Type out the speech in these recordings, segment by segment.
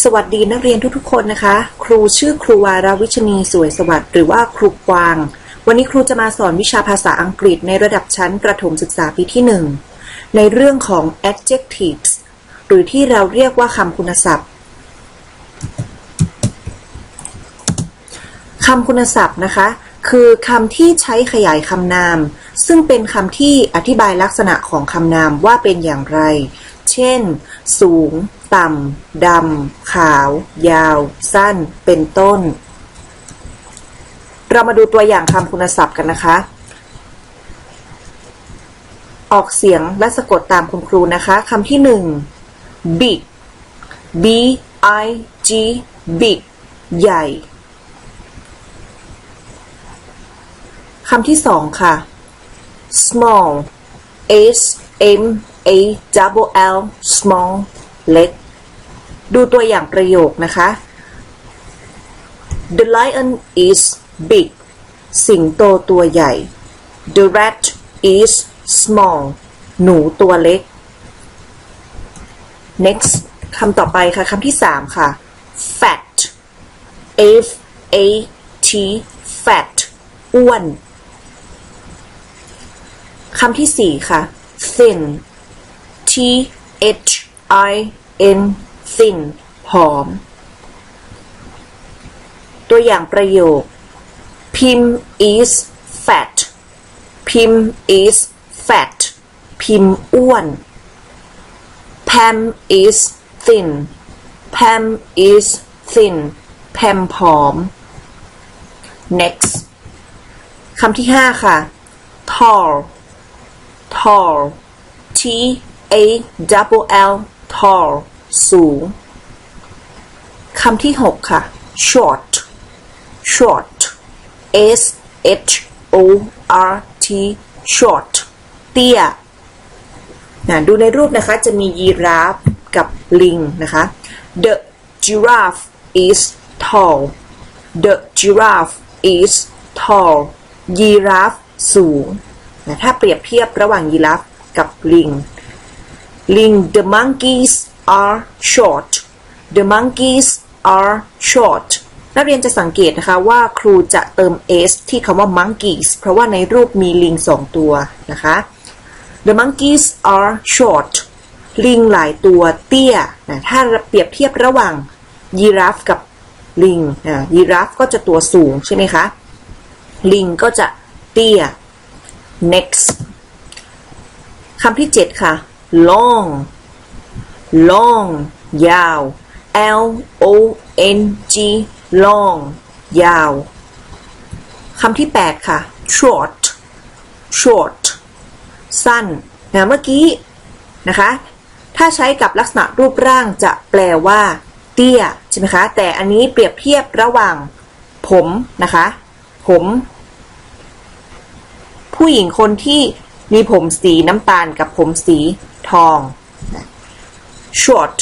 สวัสดีนักเรียนทุกๆคนนะคะ ครูชื่อครูวาราวิชนีสวยสวัสดิ์หรือว่าครูกวาง วันนี้ครูจะมาสอนวิชาภาษาอังกฤษในระดับชั้นประถมศึกษาปีที่ 1 ในเรื่องของ adjectives หรือที่เราเรียกว่าคำคุณศัพท์คำคุณศัพท์นะคะ คือคำที่ใช้ขยายคำนาม ซึ่งเป็นคำที่อธิบายลักษณะของคำนามว่าเป็นอย่างไร เช่น สูง ต่ำ ดำ ขาว ยาว สั้น เป็นต้น เรามาดูตัวอย่างคำคุณศัพท์กันนะคะ ออกเสียงและสะกดตามคุณครูนะคะคำที่หนึ่ง big b i g big ใหญ่คำที่สองค่ะ small s m a double l small เล็ก ดูตัวอย่างประโยคนะคะ The lion is big สิงโตตัวใหญ่ The rat is small หนูตัวเล็ก next คำต่อไปค่ะคำที่สามค่ะ fat f a t fat อ้วนคำที่สี่ค่ะ thin t h i n thin ผอม ตัวอย่างประโยค Pim is fat Pim is fat พิมอ้วน Pam is thin Pam is thin Pam ผอม next คำที่ห้าค่ะ tall tall T A double L tall สูงคำที่หกค่ะ short short S H O R T short เตี้ยนะดูในรูปนะคะ จะมียีราฟกับลิงนะคะ The giraffe is tall The giraffe is tall ยีราฟสูงนะถ้าเปรียบเทียบระหว่างยีราฟกับลิง ลิง the monkeys are short the monkeys are short นักเรียนจะสังเกตนะคะว่าครูจะเติม s ที่คำว่า monkeys เพราะว่าในรูปมีลิงสองตัวนะคะ the monkeys are short ลิงหลายตัวเตี้ยนะถ้าเปรียบเทียบระหว่างยีราฟกับลิงนะยีราฟก็จะตัวสูงใช่ไหมคะ ลิงก็จะเตี้ย next คำที่ 7 ค่ะ long long ยาว L O N G long ยาว คำที่ 8 ค่ะ short short สั้นนะเมื่อกี้นะคะ ถ้าใช้กับลักษณะรูปร่างจะแปลว่า เตี้ยใช่ไหมคะ แต่อันนี้เปรียบเทียบระหว่าง ผมนะคะ ผม ผู้หญิงคนที่มีผมสีน้ำตาลกับผมสีทอง short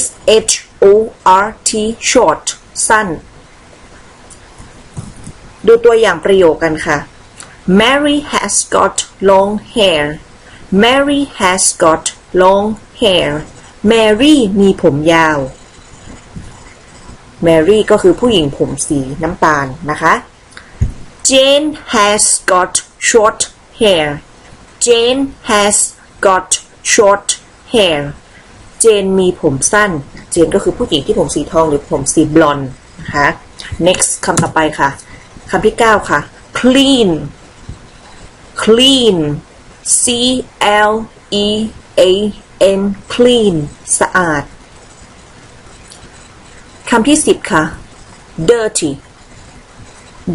s h o r t short สั้น ดูตัวอย่างประโยคกันค่ะ Mary has got long hair Mary has got long hair Mary มีผมยาว Mary ก็คือผู้หญิงผมสีน้ำตาลนะคะ Jane has got short hair Jane has got short hair เจนมีผมสั้น เจนก็คือผู้หญิงที่ผมสีทองหรือผมสีบลอนด์นะคะ next คำต่อไปค่ะคำที่ 9 ค่ะ clean clean C L E A N clean สะอาดคำที่ 10 ค่ะ dirty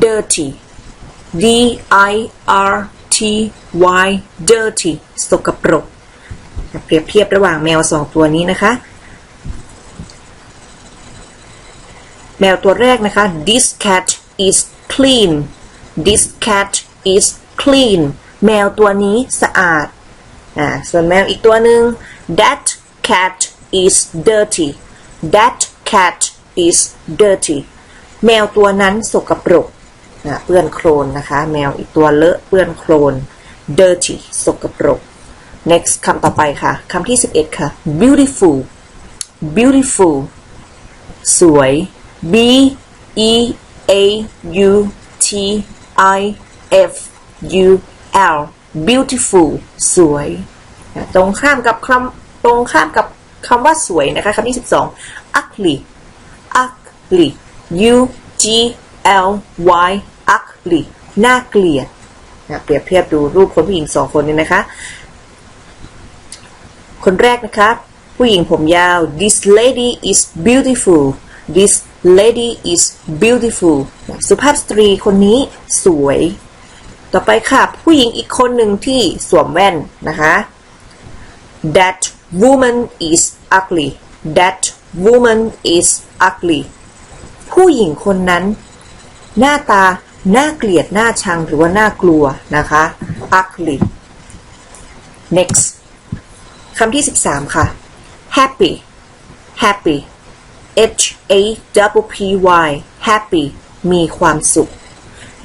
dirty D I R T Y dirty สกปรก เปรียบเทียบระหว่างแมวสองตัวนี้นะคะ แมวตัวแรกนะคะ this cat is clean this cat is clean แมวตัวนี้สะอาดอ่าส่วนแมวอีกตัวหนึ่ง that cat is dirty that cat is dirty แมวตัวนั้นสกปรกนะเปื้อนโคลนนะคะ แมวอีกตัวเลอะเปื้อนโคลน dirty สกปรก next คำต่อไปค่ะคำที่ 11 ค่ะ beautiful beautiful สวย B E A U T I F U L beautiful สวย ตรงข้ามกับคำตรงข้ามกับคำว่าสวยนะคะคำที่12 ugly ugly U G L Y ugly น่าเกลียดนะเปรียบเทียบดูรูปคนผู้หญิงสองคนนี้นะคะ คนแรกนะคะผู้หญิงผมยาว this lady is beautiful this lady is beautiful สุภาพสตรีคนนี้สวย ต่อไปค่ะ ผู้หญิงอีกคนหนึ่งที่สวมแว่นนะคะ that woman is ugly that woman is ugly ผู้หญิงคนนั้น หน้าตาน่าเกลียด น่าชังหรือว่าน่ากลัวนะคะ ugly next คำที่ 13 ค่ะ happy happy h a w p y happy มีความสุข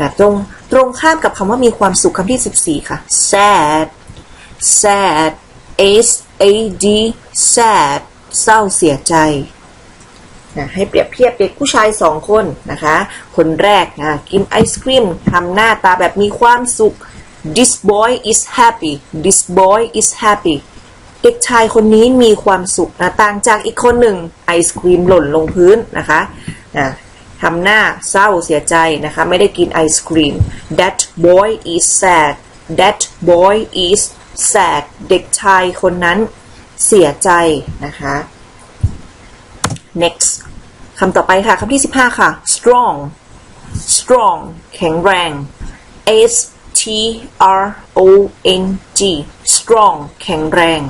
นะตรงตรงข้ามกับคำว่ามีความสุขคำที่ 14 ค่ะ sad sad s a d sad เศร้าเสียใจนะให้เปรียบเทียบเด็กผู้ชายสองคนนะคะ คนแรกนะกินไอศครีมทำหน้าตาแบบมีความสุข this boy is happy this boy is happy เด็กชายคนนี้มีความสุขนะต่างจากอีกคนหนึ่งไอศครีมหล่นลงพื้นนะคะนะทำหน้าเศร้าเสียใจนะคะ ไม่ได้กินไอศครีม that boy is sad that boy is sad เด็กชายคนนั้นเสียใจนะคะ next คำต่อไปค่ะ คำที่ 15 ค่ะ strong strong แข็งแรง S T R O N G strong แข็งแรง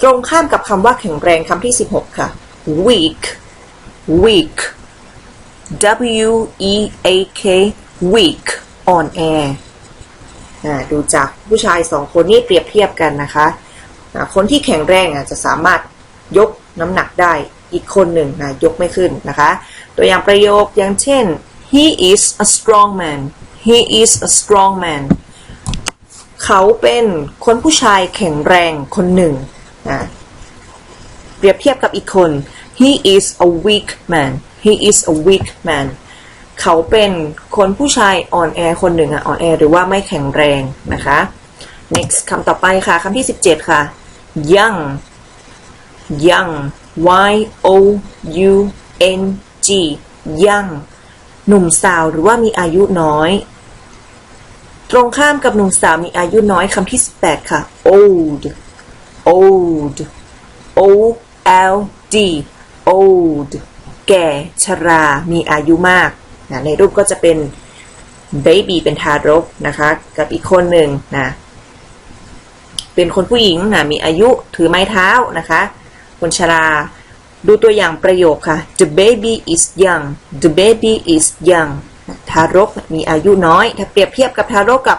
ตรงข้ามกับคำว่าแข็งแรงคำที่ 16 ค่ะ weak weak W E A K weak on air อ่าดูจากผู้ชายสองคนนี้เปรียบเทียบกันนะคะ คนที่แข็งแรงอะจะสามารถยกน้ำหนักได้ อีกคนหนึ่งนะยกไม่ขึ้นนะคะ ตัวอย่างประโยคอย่างเช่น he is a strong man he is a strong man เขาเป็นคนผู้ชายแข็งแรงคนหนึ่ง นะเปรียบเทียบกับอีกคน he is a weak man he is a weak man เขาเป็นคนผู้ชายอ่อนแอคนหนึ่งอะอ่อนแอหรือว่าไม่แข็งแรงนะคะ next คำต่อไปค่ะคำที่ 17 ค่ะ young young y o u n g young หนุ่มสาวหรือว่ามีอายุน้อย ตรงข้ามกับหนุ่มสาวมีอายุน้อยคำที่ 18 ค่ะ old old o l d old แก่ชรา มีอายุมากนะในรูปก็จะเป็น baby เป็นทารกนะคะ กับอีกคนหนึ่งนะเป็นคนผู้หญิงนะมีอายุถือไม้เท้านะคะคนชรา ดูตัวอย่างประโยคค่ะ the baby is young the baby is young ทารกมีอายุน้อย ถ้าเปรียบเทียบกับทารกกับ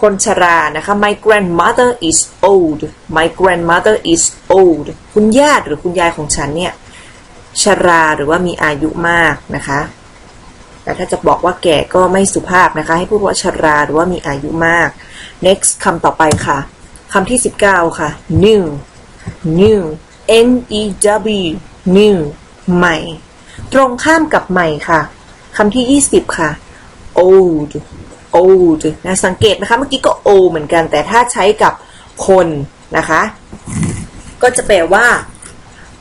คนชรานะคะ my grandmother is old my grandmother is old คุณย่าหรือคุณยายของฉันเนี่ยชราหรือว่ามีอายุมากนะคะ แต่ถ้าจะบอกว่าแก่ก็ไม่สุภาพนะคะ ให้พูดว่าชราหรือว่ามีอายุมาก next คำต่อไปค่ะคำที่ 19 ค่ะ new new n e w new ใหม่ ตรงข้ามกับใหม่ค่ะคำที่ 20 ค่ะ old old นะสังเกตนะคะเมื่อกี้ก็ o เหมือนกัน แต่ถ้าใช้กับคนนะคะ ก็จะแปลว่า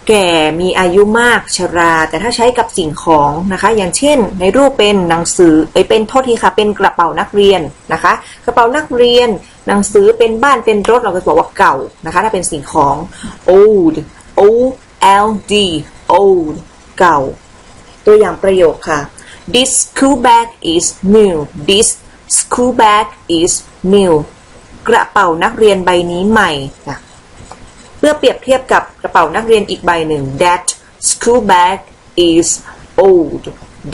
แก่มีอายุมากชรา แต่ถ้าใช้กับสิ่งของนะคะ อย่างเช่น ในรูปเป็นหนังสือเอ้ยเป็นโทษทีค่ะ เป็นกระเป๋านักเรียนนะคะ กระเป๋านักเรียน หนังสือเป็นบ้านเป็นรถเราก็จะบอกว่าเก่านะคะ ถ้าเป็นสิ่งของ old o l d old เก่า ตัวอย่างประโยคค่ะ this school bag is new this school bag is new กระเป๋านักเรียนใบนี้ใหม่นะเพื่อเปรียบเทียบกับกระเป๋านักเรียนอีกใบหนึ่ง that school bag is old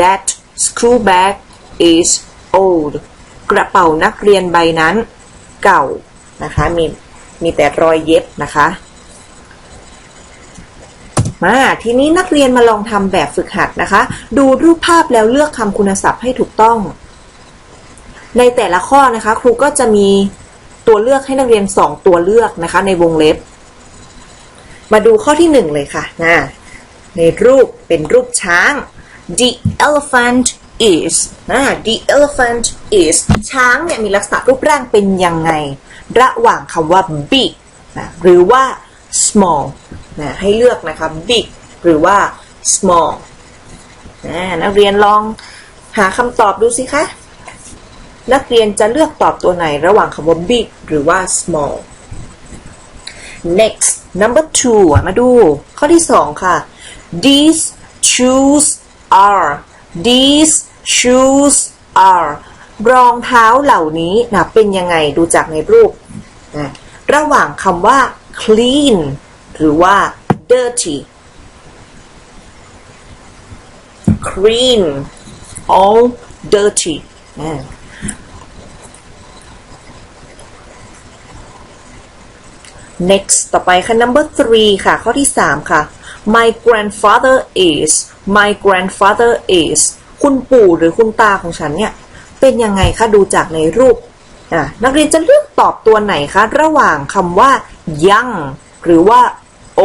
that school bag is old กระเป๋านักเรียนใบนั้น เก่านะคะมีมีแต่รอยเย็บนะคะมาทีนี้นักเรียนมาลองทำแบบฝึกหัดนะคะ ดูรูปภาพแล้วเลือกคำคุณศัพท์ให้ถูกต้อง ในแต่ละข้อนะคะ ครูก็จะมีตัวเลือกให้นักเรียน 2 ตัวเลือกนะคะ ในวงเล็บ มาดูข้อที่ 1 เลยค่ะนะในรูปเป็นรูปช้าง the elephant is นะ the elephant is ช้างเนี่ยมีลักษณะรูปร่างเป็นยังไง ระหว่างคำว่า big นะหรือว่า small นะให้เลือกนะคะ big หรือว่า small นะนักเรียนลองหาคำตอบดูสิคะ นักเรียนจะเลือกตอบตัวไหนระหว่างคำว่า big หรือว่า small next number two มาดู ข้อที่สองค่ะ these shoes are these shoes are รองเท้าเหล่านี้นะเป็นยังไงดูจากในรูปนะระหว่างคำว่า clean หรือว่า dirty clean all dirty next ต่อไปค่ะ number three ค่ะ ข้อที่ 3 ค่ะ my grandfather is my grandfather is คุณปู่หรือคุณตาของฉันเนี่ย เป็นยังไงคะ ดูจากในรูป นักเรียนจะเลือกตอบตัวไหนคะ ระหว่างคำว่า young หรือว่า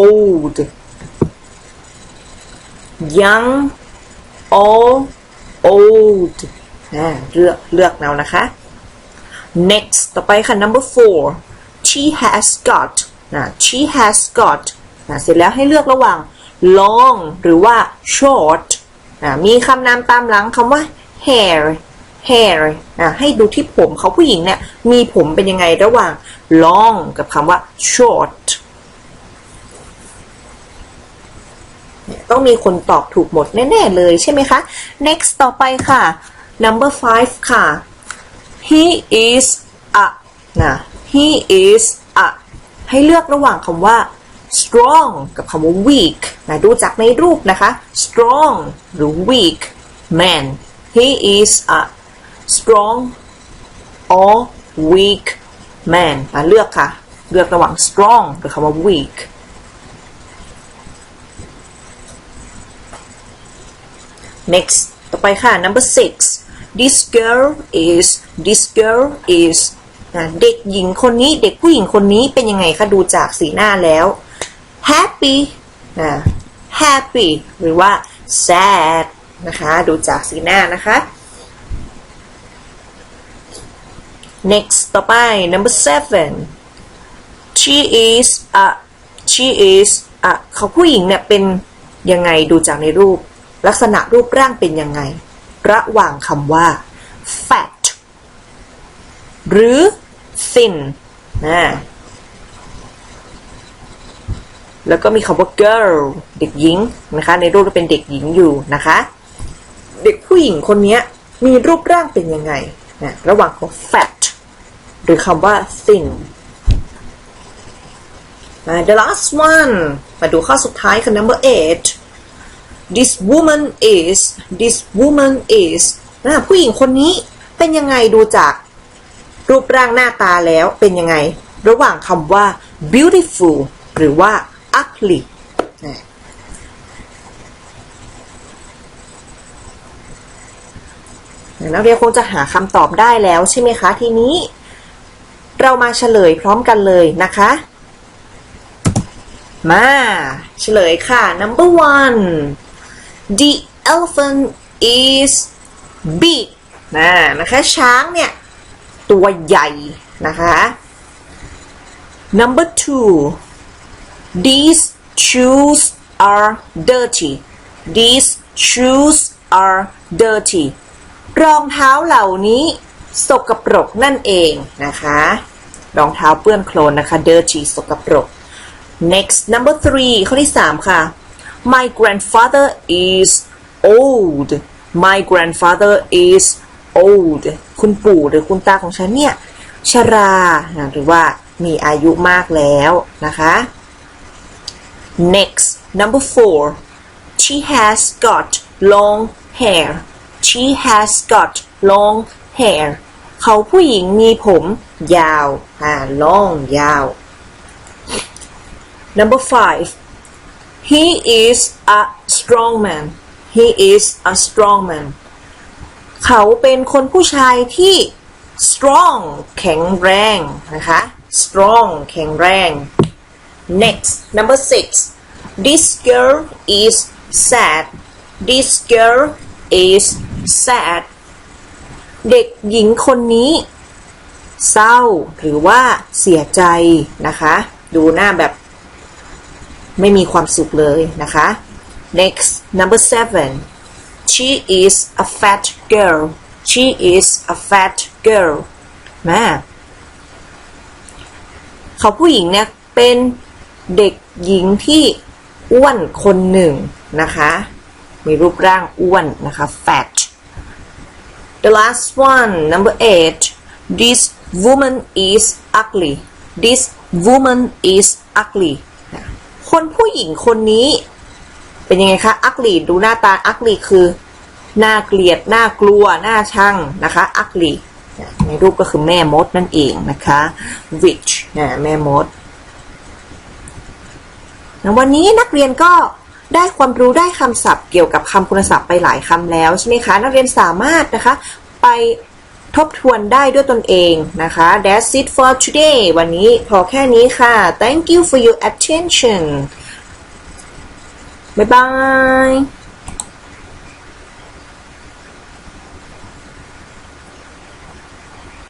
old young or old เลือกเลือกเอานะคะ next ต่อไปค่ะ number four she has got นะ she has got นะเสร็จแล้วให้เลือกระหว่าง long หรือว่า short นะมีคำนามตามหลังคำว่า hair hair นะให้ดูที่ผมเขาผู้หญิงเนี่ยมีผมเป็นยังไงระหว่าง long กับคำว่า short ต้องมีคนตอบถูกหมดแน่ ๆ เลยใช่ไหมคะ next ต่อไปค่ะ number five ค่ะ he is a นะ he is a ให้เลือกระหว่างคำว่า strong กับคำว่า weak นะดูจากในรูปนะคะ strong หรือ weak man he is a strong or weak man มาเลือกค่ะ เลือกระหว่าง strong หรือคำว่า weak next ต่อไปค่ะ number six this girl is this girl is นะเด็กหญิงคนนี้เด็กผู้หญิงคนนี้เป็นยังไงคะดูจากสีหน้าแล้ว happy นะ happy หรือว่า sad นะคะ ดูจากสีหน้านะคะ next ต่อไป number seven she is a she is a เขาผู้หญิงเนี่ยเป็นยังไงดูจากในรูป ลักษณะรูปร่างเป็นยังไง ระหว่างคำว่า fat หรือ thin นะแล้วก็มีคำว่า girl เด็กหญิงนะคะ ในรูปก็เป็นเด็กหญิงอยู่นะคะ เด็กผู้หญิงคนนี้มีรูปร่างเป็นยังไงนะระหว่างคำว่า fat หรือคำว่า thin มา the last one มาดูข้อสุดท้ายคือ number eight this woman is this woman is นะผู้หญิงคนนี้เป็นยังไงดูจาก รูปร่างหน้าตาแล้วเป็นยังไง ระหว่างคำว่า beautiful หรือว่า ugly นักเรียนคงจะหาคำตอบได้แล้วใช่ไหมคะทีนี้ เรามาเฉลยพร้อมกันเลยนะคะ มาเฉลยค่ะ number one the elephant is big นะนะคะช้างเนี่ย ตัวใหญ่นะคะ number two these shoes are dirty these shoes are dirty รองเท้าเหล่านี้สกปรกนั่นเองนะคะ รองเท้าเปื้อนโคลนนะคะ dirty สกปรก next number three ข้อที่3ค่ะ my grandfather is old my grandfather is old คุณปู่หรือคุณตาของฉันเนี่ยชรานะหรือว่ามีอายุมากแล้วนะคะ next number four she has got long hair she has got long hair เขาผู้หญิงมีผมยาวอ่า long ยาว number five he is a strong man he is a strong man เขาเป็นคนผู้ชายที่ strong แข็งแรงนะคะ strong แข็งแรง next number six this girl is sad this girl is sad เด็กหญิงคนนี้ เศร้าหรือว่าเสียใจนะคะ ดูหน้าแบบไม่มีความสุขเลยนะคะ next number seven she is a fat girl she is a fat girl แม่เขาผู้หญิงเนี่ยเป็นเด็กหญิงที่อ้วนคนหนึ่งนะคะ มีรูปร่างอ้วนนะคะ fat The last one, number eight. This woman is ugly. This woman is ugly. คนผู้หญิงคนนี้ เป็นยังไงคะ ugly ดูหน้าตา ugly คือ น่าเกลียดน่ากลัวน่าชังนะคะ ugly ในรูปก็คือแม่มดนั่นเองนะคะ witch นะแม่มดวันนี้นักเรียนก็ได้ความรู้ได้คำศัพท์เกี่ยวกับคำคุณศัพท์ไปหลายคำแล้วใช่ไหมคะนักเรียนสามารถนะคะไปทบทวนได้ด้วยตนเองนะคะ That's it for today วันนี้พอแค่นี้ค่ะ Thank you for your attention บ๊ายบาย